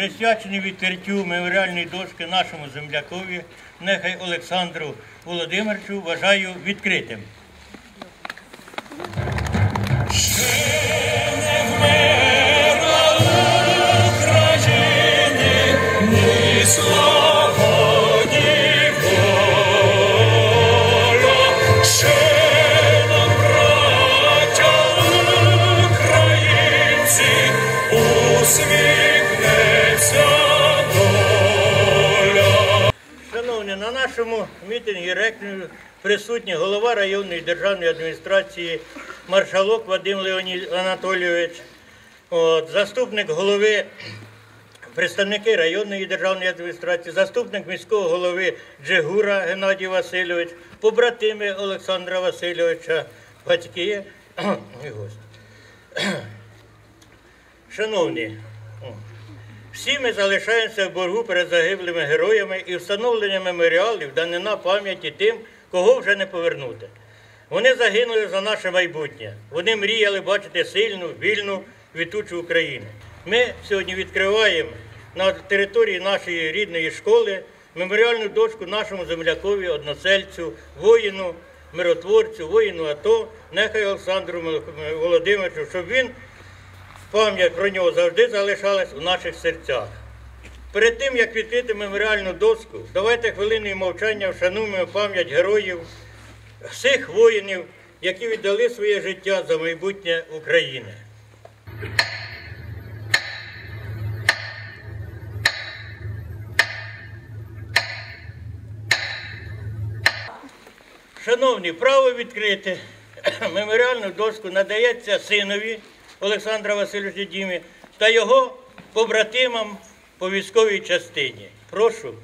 присвячений відкриттю меморіальної дошки нашому землякові, нехай Олександру Володимировичу, вважаю відкритим. Нашому мітингі рекню присутній голова районної державної адміністрації маршалок Вадим Леонід Анатолійович, от, заступник голови, представники районної державної адміністрації, заступник міського голови Джигура Геннадій Васильович, побратими Олександра Васильовича, батьки і гості. Шановні, всі ми залишаємося в боргу перед загиблими героями і встановлення меморіалів данина пам'яті тим, кого вже не повернути. Вони загинули за наше майбутнє. Вони мріяли бачити сильну, вільну, квітучу Україну. Ми сьогодні відкриваємо на території нашої рідної школи меморіальну дошку нашому землякові, односельцю, воїну, миротворцю, воїну АТО, нехай Олександру Володимировичу, щоб він пам'ять про нього завжди залишалась у наших серцях. Перед тим, як відкрити меморіальну доску, давайте хвилиною мовчання вшануємо пам'ять героїв, всіх воїнів, які віддали своє життя за майбутнє України. Шановні, право відкрити меморіальну дошку надається синові Олександра Васильовича Дімі та його побратимам по військовій частині. Прошу.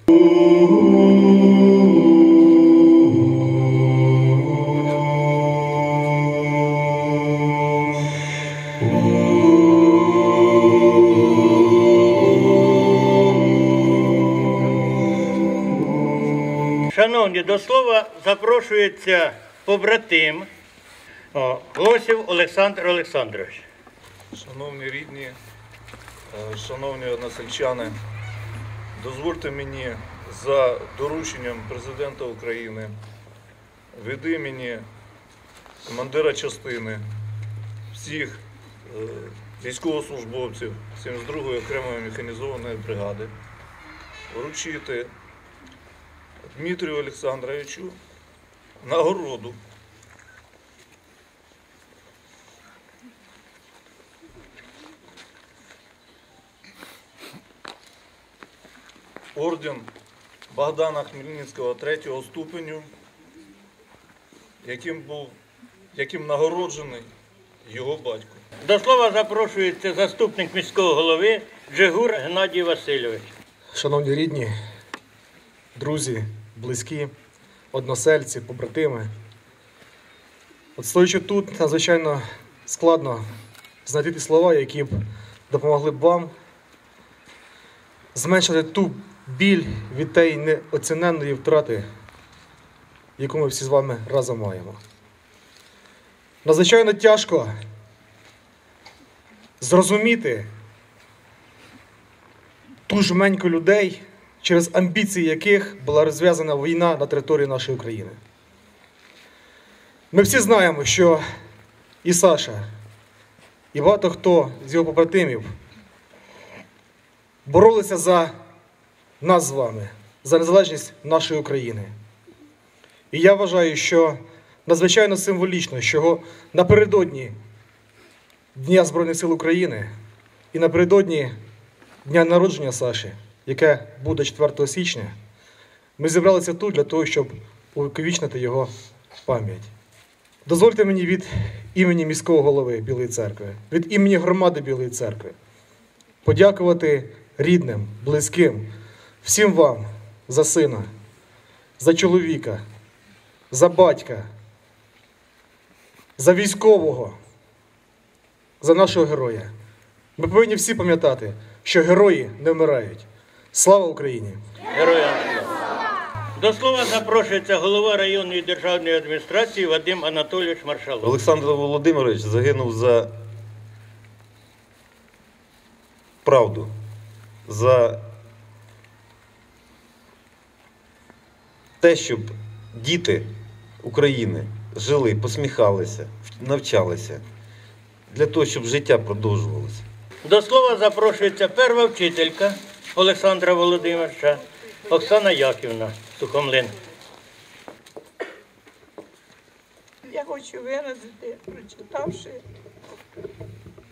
Шановні, до слова запрошується побратим о, Лосів Олександр Олександрович. Шановні рідні, е, шановні односельчани, дозвольте мені за дорученням президента України від імені командира частини всіх е, військовослужбовців 72-ї окремої механізованої бригади вручити Дмитрію Олександровичу нагороду орден Богдана Хмельницького третього ступеню, яким був яким нагороджений його батько. До слова запрошується заступник міського голови Джигур Геннадій Васильович. Шановні рідні, друзі, близькі, односельці, побратими. От стоячи тут, надзвичайно складно знайти слова, які б допомогли б вам зменшити ту біль від тієї неоціненної втрати, яку ми всі з вами разом маємо. Надзвичайно тяжко зрозуміти, ту жменьку людей, через амбіції яких була розв'язана війна на території нашої України. Ми всі знаємо, що і Саша, і багато хто з його побратимів боролися за нас з вами, за незалежність нашої України. І я вважаю, що надзвичайно символічно, що напередодні Дня Збройних сил України і напередодні дня народження Саші, яке буде 4 січня, ми зібралися тут для того, щоб увіковічнити його пам'ять. Дозвольте мені від імені міського голови Білої церкви, від імені громади Білої церкви подякувати рідним, близьким, всім вам за сина, за чоловіка, за батька, за військового, за нашого героя. Ми повинні всі пам'ятати, що герої не вмирають. Слава Україні! Героям слава! До слова запрошується голова районної державної адміністрації Вадим Анатолійович Маршалов. Олександр Володимирович загинув за правду, за те, щоб діти України жили, посміхалися, навчалися, для того, щоб життя продовжувалося. До слова запрошується перша вчителька Олександра Володимировича Оксана Яківна Сухомлин. Я хочу виразити, прочитавши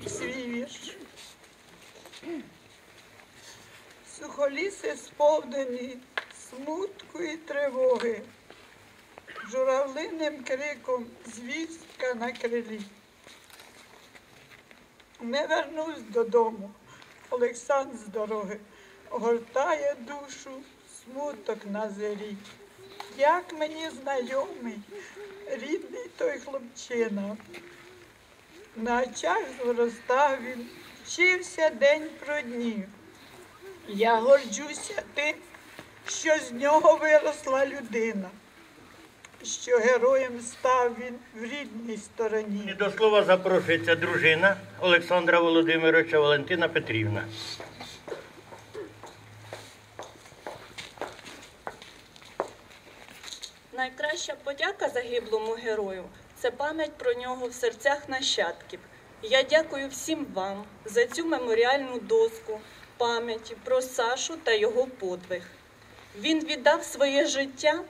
свій вірш. Сухоліси сповнені смутку і тривоги, журавлиним криком звістка на крилі. Не вернусь додому, Олександр з дороги, огортає душу смуток на зері. Як мені знайомий, рідний той хлопчина. На очах зростав він, вчився день про днів. Я горджуся тим, що з нього виросла людина, що героєм став він в рідній стороні. І до слова запрошується дружина Олександра Володимировича Валентина Петрівна. Найкраща подяка загиблому герою це пам'ять про нього в серцях нащадків. Я дякую всім вам за цю меморіальну доску пам'яті про Сашу та його подвиг. Він віддав своє життя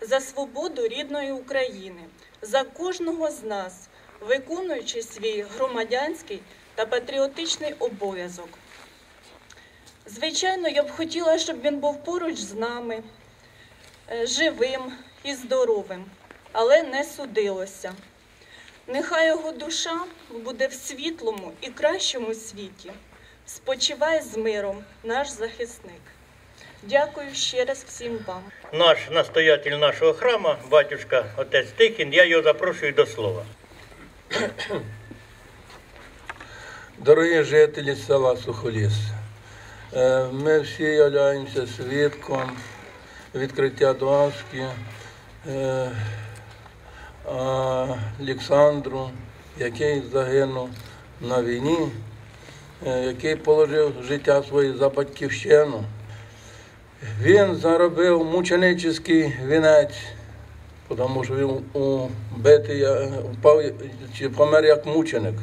за свободу рідної України, за кожного з нас, виконуючи свій громадянський та патріотичний обов'язок. Звичайно, я б хотіла, щоб він був поруч з нами, е, живим і здоровим, але не судилося. Нехай його душа буде в світлому і кращому світі. Спочивай з миром, наш захисник. Дякую ще раз всім вам. Наш настоятель нашого храму, батюшка отець Тихін, я його запрошую до слова. Дорогі жителі села Сухоліс, е, ми всі являємося свідком відкриття доски е, Олександру, який загинув на війні, е, який положив життя своє за батьківщину. Він заробив мученический вінець, тому що він убитий, впав чи помер як мученик.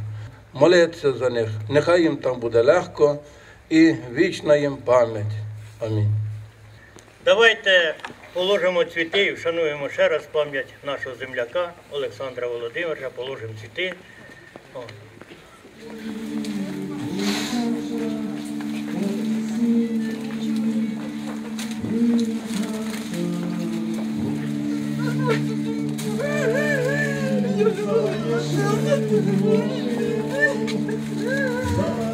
Молитися за них. Нехай їм там буде легко і вічна їм пам'ять. Амінь. Давайте положимо цвіти і вшануємо ще раз пам'ять нашого земляка Олександра Володимировича, положимо цвіти. О. Thank you.